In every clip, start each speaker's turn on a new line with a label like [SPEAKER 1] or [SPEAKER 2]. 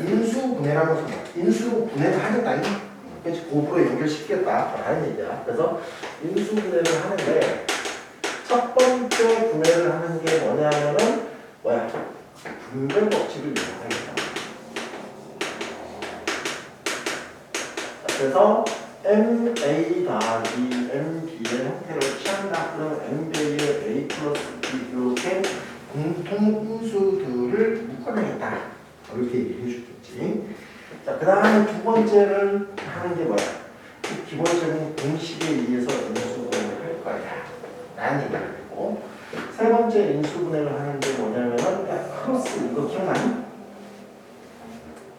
[SPEAKER 1] 인수분해라는 것은 뭐야? 인수분해를 하겠다. 이 그렇지 곱으로 연결시키겠다라는 얘기야. 그래서 인수분해를 하는데 첫 번째 분해를 하는 게 뭐냐면은 뭐야? 분별 법칙을 이용하겠다. 그래서 MA 더하기 MB의 형태를 취한다. 그러면 MB의 A 플러스 B 이렇게 공통 인수들을 묶어내겠다. 이렇게 얘기해 주겠지. 자, 그 다음에 두 번째를 하는 게 뭐야? 그 기본적인 공식에 의해서 인수분해를 할 거야. 라는 얘기고. 세 번째 인수분해를 하는 게 뭐냐면은, 야, 크로스, 이거 기억나니?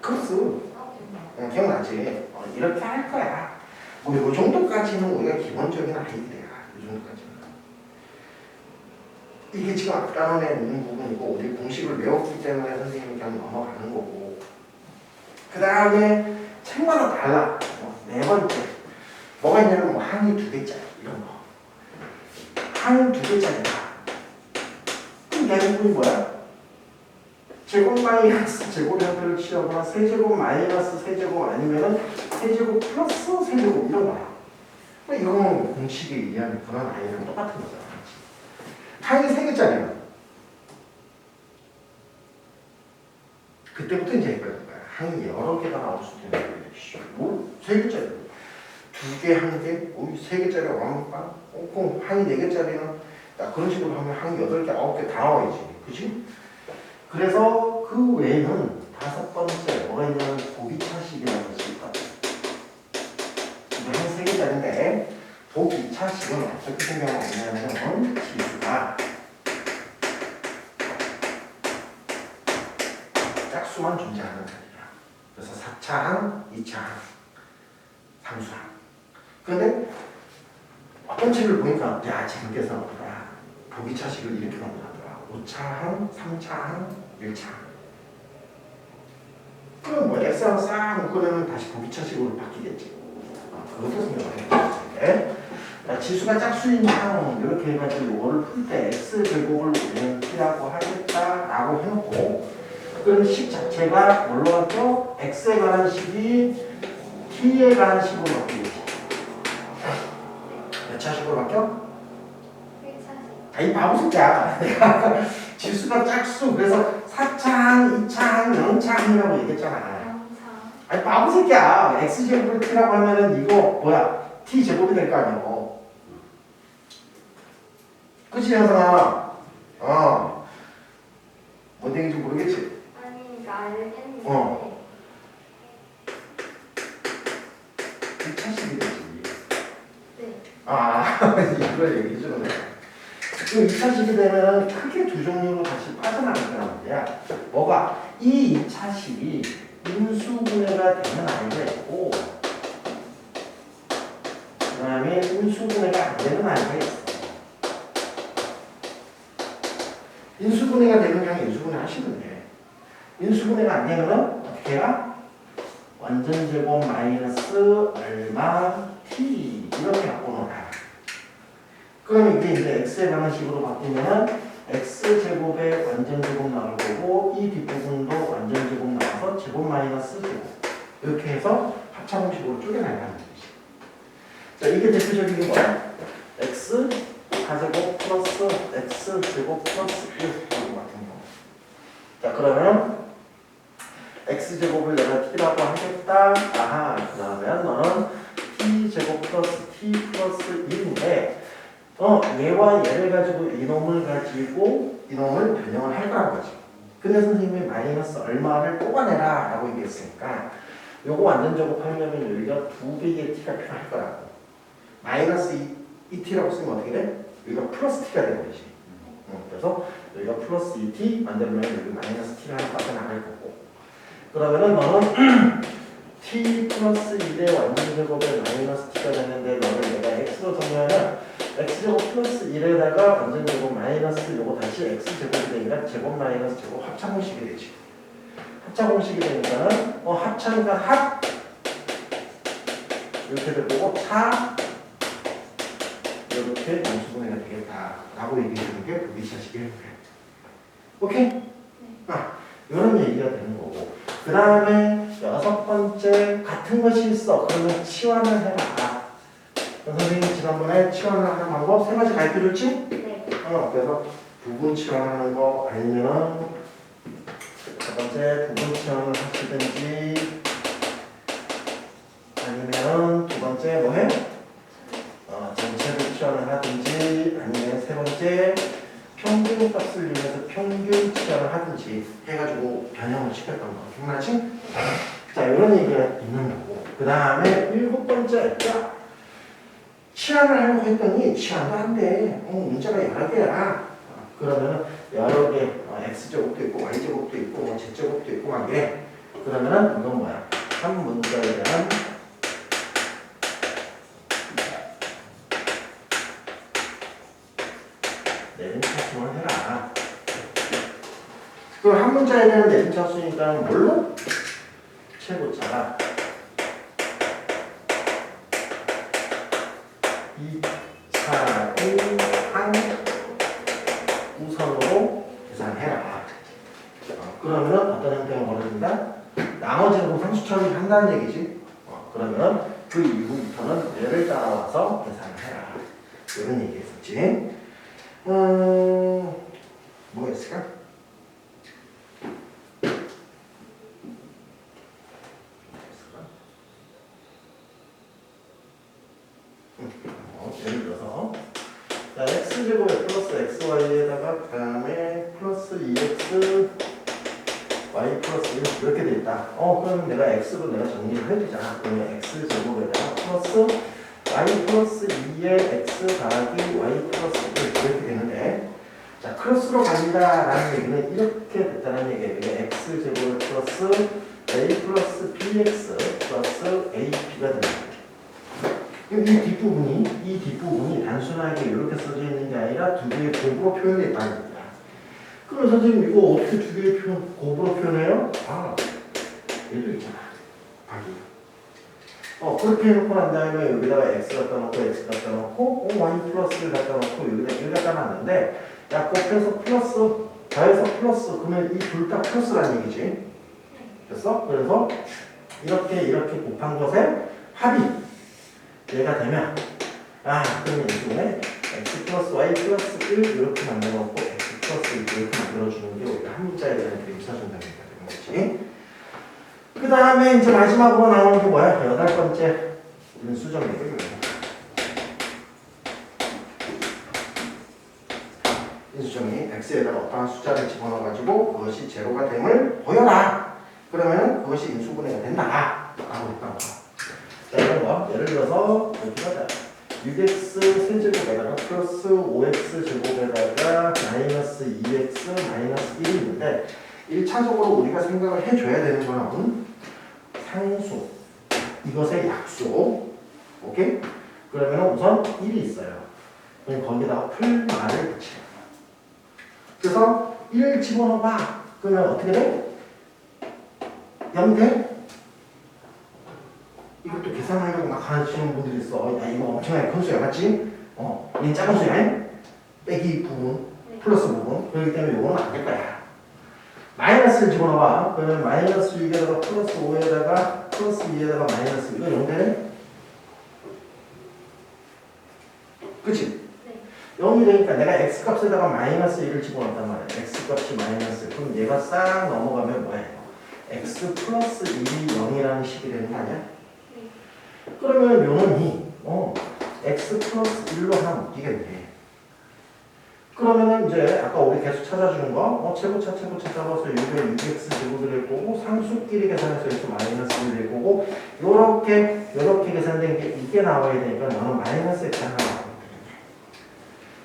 [SPEAKER 1] 크로스. 어, 기억나지? 어, 이렇게 할 거야. 뭐, 요 정도까지는 우리가 기본적인 아이디어야. 요 정도까지는. 이게 지금 앞단원에 있는 부분이고, 우리 공식을 외웠기 때문에 선생님이 그냥 넘어가는 거고. 그 다음에 책마다 달라. 어, 네 번째. 뭐가 있냐면 뭐 항이 두 개짜리 이런 거. 항두 개짜리다. 그럼 대부분이 뭐야? 제곱 마이너스 제곱 형태를 취하거나 세제곱 마이너스 세제곱 아니면은 세제곱 플러스 세제곱 이런 거야. 뭐 이거는 공식에 의한 그런 아이랑 똑같은 거잖아. 항이 세 개짜리야. 그때부터 이제 헷갈린 거야. 항이 여러 개가 나올 수도 있는 거야. 뭐? 세 개짜리. 두 개, 한 개, 뭐, 세 개짜리 왕빵? 어, 그럼 항이 네 개짜리는, 야, 그런 식으로 하면 항이 여덟 개, 아홉 개 다 나와야지. 그지? 그래서 그 외에는 다섯 번째, 뭐가 있냐면 도비차식이라는 것이 있거든. 이게 한세 개짜리인데, 도비차식은 어떻게 생각하냐면, 지수가 짝수만 존재하는 자리야. 그래서 4차항, 2차항, 3수항. 그런데 어떤 책을 보니까 야 재밌게서 야 보기차식을 이렇게 넘어가더라. 5차항, 3차항, 1차항. 그럼 뭐 X하고 싹 묶으면 다시 보기차식으로 바뀌겠지. 아, 그것도 생각을 해야 자, 지수가 짝수인 항 이렇게 해가지고 이거를 풀 때 X 제곱을 우리는 T라고 하겠다라고 해놓고 그럼 식 자체가 뭘로 바뀌어? X에 관한 식이 T에 관한 식으로 바뀌겠지. 몇 차식으로 바뀌어? 아이 바보 새끼야. 내가 지수가 짝수 그래서 4차항, 2차항, 0차항이라고 얘기했잖아. 아니 바보 새끼야. X 제곱을 T라고 하면은 이거 뭐야? T 제곱이 될 거 아니야. 그치 현상아? 어. 뭔 얘기인지 모르겠지? 어. 이 차식이 되지. 아, 이걸 얘기해 주는 거야. 그 2차식이 되면 크게 두 종류로 다시 빠져나간다는 말이야. 뭐가? 이 2차식이 인수분해가 되는 아이가 있고, 그 다음에 인수분해가 안 되는 아이가 있어. 인수분해가 되면 그냥 인수분해 하시면 돼. 인수분해가 안 되면은 어떻게 해야? 완전 제곱 마이너스 얼마 t 이렇게 갖고 놀아. 그럼 이게 이제 x에 관한 식으로 바뀌면은 x 제곱의 완전 제곱 나올 거고 이 뒷부분도 완전 제곱 나와서 제곱 마이너스 제곱 이렇게 해서 합차공식으로 쪼개나가는 거지. 자 이게 대표적인 게 뭐야? x 가제곱 플러스 x 제곱 플러스 1 이거 같은 거. 자 그러면 x 제곱을 내가 t라고 하겠다. 아하 그러면 너는 t 제곱 플러스 t 플러스 1인데 어 얘와 얘를 가지고 이놈을 가지고 이놈을 변형을 할 거란 거지. 근데 선생님이 마이너스 얼마를 뽑아내라 라고 얘기했으니까 요거 완전 제곱하려면 여기가 두 개의 t가 필요할 거라고. 마이너스 2, 2t라고 쓰면 어떻게 돼? 여기가 플러스 t가 되는 거지. 어, 그래서 여기가 플러스 2t 만들면 여기 마이너스 t를 하나 빠져나갈 거고. 그러면은 너는 t 플러스 1의 완전 제곱에 마이너스 t가 되는데 너는 내가 x로 정리하면 x 제곱 플러스 1에다가 완전 제곱 마이너스 요거 다시 x 제곱이 되니까 제곱 마이너스 제곱 합차 공식이 되지. 합차 공식이 되니까는 어 합차니까 합 이렇게 될 거고 차 이렇게 인수분해가 되겠다라고 얘기해 주는 게 부기차식의 형태. 오케이? 아 이런 얘기가 되는 거고. 그그 다음에 여섯 번째 같은 것이 있어. 그러면 치환을 해라. 선생님이 지난번에 치환을 하는 방법 세 가지 가르쳐줬지?
[SPEAKER 2] 네.
[SPEAKER 1] 어, 그래서 부분 치환하는 거 아니면은 첫 번째 부분 치환을 하시든지 아니면은 두 번째 뭐해? 어, 전체를 치환을 하든지 아니면 세 번째 평균 값을 이용해서 평균 치환을 하든지 해가지고 변형을 시켰던 거 기억나지? 자 이런 얘기가 있는 거고 그 다음에 일곱 번째 야 치아를 하려고 했더니 치아도 한데 어, 문제가 여러 개야. 어, 그러면 여러 개 어, x제곱도 있고 y제곱도 있고 뭐 z제곱도 있고 한 이래. 그러면은 이건 뭐야? 한 문제에 대한 내림 차순을 해라. 그한 문제에 대한 내림 차순이니까 뭘로? 최고차라. 2, 4, 1, 1 우선으로 계산해라. 어, 그러면 어떤 형태가 벌어진다? 나머지 제곱 상수 처리 한다는 얘기지. 어, 그러면 그 이후부터는 얘를 따라와서 계산해라. 이런 얘기했었지. 7제곱에 플러스 xy에다가 그 다음에 플러스 2x y 플러스 1 이렇게 돼 있다. 어 그러면 내가 x로 내가 정리를 해주잖아. 그러면 x제곱에다가 플러스 y 플러스 2에 x 더하기 y 플러스 1 이렇게 되는데 자 크로스로 갑니다 라는 얘기는 이렇게 됐다는 얘기예요. 이게 x제곱 플러스 a 플러스 bx 플러스 ap가 된다. 이 뒷부분이 이 뒷부분이 단순하게 이렇게 써져 있는 게 아니라 두 개의 곱으로 표현되어 있다는 겁니다. 그럼 선생님 이거 어떻게 두 개의 표현, 곱으로 표현해요? 아, 얘도 있잖아. 박이. 어 그렇게 해놓고 난 다음에 여기다가 x 갖다 놓고 x 갖다 놓고 어, y 플러스를 갖다 놓고 여기다 1 갖다 놨는데 야 곱해서 플러스 더해서 플러스 그러면 이 둘 다 플러스라는 얘기지. 됐어? 그래서 이렇게 이렇게 곱한 것에 합이 얘가 되면 아 그러면 이쪽에 x 플러스 y 플러스 1 이렇게 만들어놓고 x 플러스 1 이렇게 만들어주는 게 우리가 한 문자에 대한 그림사준다는 거지? 그 다음에 이제 마지막으로 나오는 게 뭐야? 여덟 번째 인수정리를 인수정리 x에다가 어떠한 숫자를 집어넣어가지고 그것이 제로가 됨을 보여라. 그러면 그것이 인수분해가 된다. 라고 거 이런 거. 예를 들어서, 이렇게 하자. 6x 세제곱에다가 플러스 5x 제곱에다가 마이너스 2x 마이너스 1이 있는데, 1차적으로 우리가 생각을 해줘야 되는 거는 상수. 이것의 약수. 오케이? 그러면 우선 1이 있어요. 그럼 거기다가 풀말을 붙여요. 그래서 1 집어넣어봐. 그러면 어떻게 돼? 0 돼? 계산하려고 막 가르치는 분들이 있어. 야, 이거 엄청나게 큰 수야, 맞지? 어, 이 작은 수야. 빼기 부분, 플러스 부분. 그렇기 때문에 이거는 안 될 거야. 마이너스를 집어넣어봐. 그러면 마이너스 6에다가 플러스 5에다가 플러스 2에다가 마이너스 이거 0 되네? 그치?
[SPEAKER 2] 네.
[SPEAKER 1] 0이 되니까 내가 x 값에다가 마이너스 1을 집어넣었단 말이야. x 값이 마이너스. 그럼 얘가 싹 넘어가면 뭐야? x 플러스 1이 0이라는 식이 되는 거 아니야? 그러면 요놈이 어 x 플러스 1로 하나 묶이겠네. 그러면은 이제 아까 우리 계속 찾아주는 거 어, 최고차 최고차 잡아서 여기에 6x 제곱이 될 거고 상수끼리 계산해서 이렇게 마이너스 1이 될 거고 요렇게 요렇게 계산된 게 이게 나와야 되니까 너는 마이너스 x 하나 돼.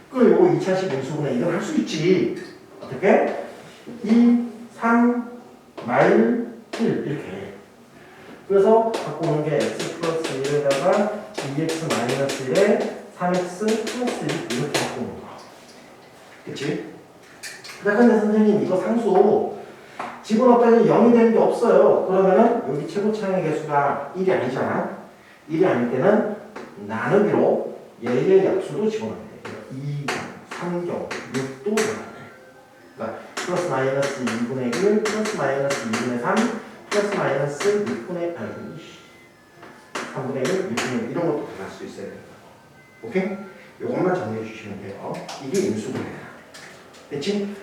[SPEAKER 1] 그럼 요거 2차식 인수분해 이걸 할 수 있지. 어떻게? 2, 3, 마일 1 이렇게 그래서 갖고 오는 게 x 플러스 1에다가 2x 마이너스 1에 3x 플러스 1 이렇게 거. 그치? 자, 근데 선생님 이거 상수 집어넣었더니 0이 되는 게 없어요. 그러면은 여기 최고차의 개수가 1이 아니잖아. 1이 아닐 때는 나누기로 얘의 약수도 집어넣어야 돼. 2, 3경, 6도 넣어야 돼. 그러니까 플러스 마이너스 2분의 1, 플러스 마이너스 2분의 3, 플러스 마이너스 6분의 아니 3분의 1, 6분의 1 이런 것도 들어갈 수 있어야 된다. 오케이? 요것만 정리해 주시면 돼요. 이게 인수분해야. 됐지?